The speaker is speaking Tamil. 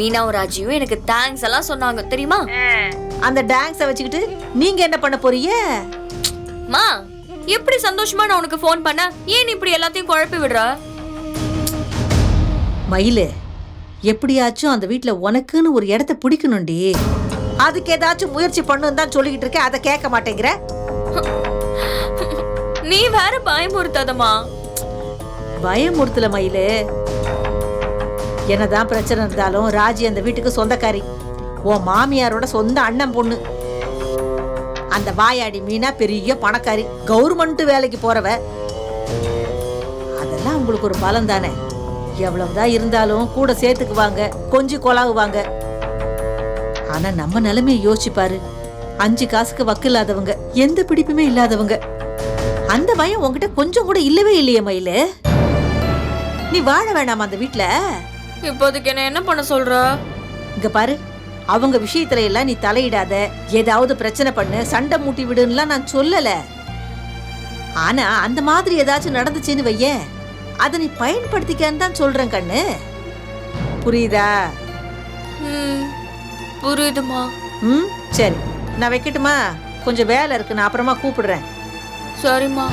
மீனாவும் ராஜியும் எனக்கு தேங்க்ஸ் எல்லாம் சொன்னாங்க தெரியுமா? அந்த டான்ஸை வச்சுக்கிட்டு நீங்க என்ன பண்ண போறீங்க? மா எப்படி சந்தோஷமா நான் உனக்கு ஃபோன் பண்ண? ஏன் இப்படி எல்லாத்தையும் குழப்பி விடுற? மயிலு எப்படியாச்சும் அந்த வீட்ல உனக்குன்னு ஒரு இடத்த பிடிக்கணும்டி. அதுக்கு ஏதாச்சும் முயற்சி பண்ணுன்னு தான் சொல்லிக்கிட்டு இருக்கேன் அதை கேட்க மாட்டேங்கிற. நீ வேற பயமுறுத்தாதம்மா. பயமுறுத்தல மயிலு. என்னதான் பிரச்சனை இருந்தாலும் ராஜி அந்த வீட்டுக்கு சொந்தக்காரி. உன் மாமியாரோட சொந்த அண்ணன் பொண்ணு. அந்த வாயாடி மீனா பெரிய பணக்காரி கவர்மெண்ட் வேலைக்கு போறவ. அதெல்லாம் உங்களுக்கு ஒரு பலம் தானே? எவ்வளவுதான் இருந்தாலும் கூட சேர்த்துக்குவாங்க கொஞ்சம் கொலாவுவாங்க. ஆனா நம்ம நிலைமையை யோசிச்சு அஞ்சு காசுக்கு வக்கு இல்லாதவங்க எந்த பிடிப்புமே இல்லாதவங்க. அந்த பயம் உங்ககிட்ட கொஞ்சம் கூட இல்லவே இல்லையே மயிலு. நீ வாழ வேணாமா அந்த வீட்ல? இப்போதைக்கு என்ன என்ன பண்ண சொல்ற? இங்க பாரு அவங்க விஷயத்துல எல்லாம் நீ தலையிடாத. ஏதாவது பிரச்சனை பண்ணு சண்டை மூட்டி விடுன்னுலாம் நான் சொல்லல. ஆனா அந்த மாதிரி ஏதாச்சும் நடந்துச்சுன்னு வையேன். அதை நீ பயன்படுத்திக்கன்னு தான் சொல்றேன் கண்ணு. புரியுதா? புரியுதுமா. ம் சரி. நான் வைக்கட்டுமா? கொஞ்சம் வேலை இருக்கு நான் அப்புறமா கூப்பிடுறேன். சரிம்மா.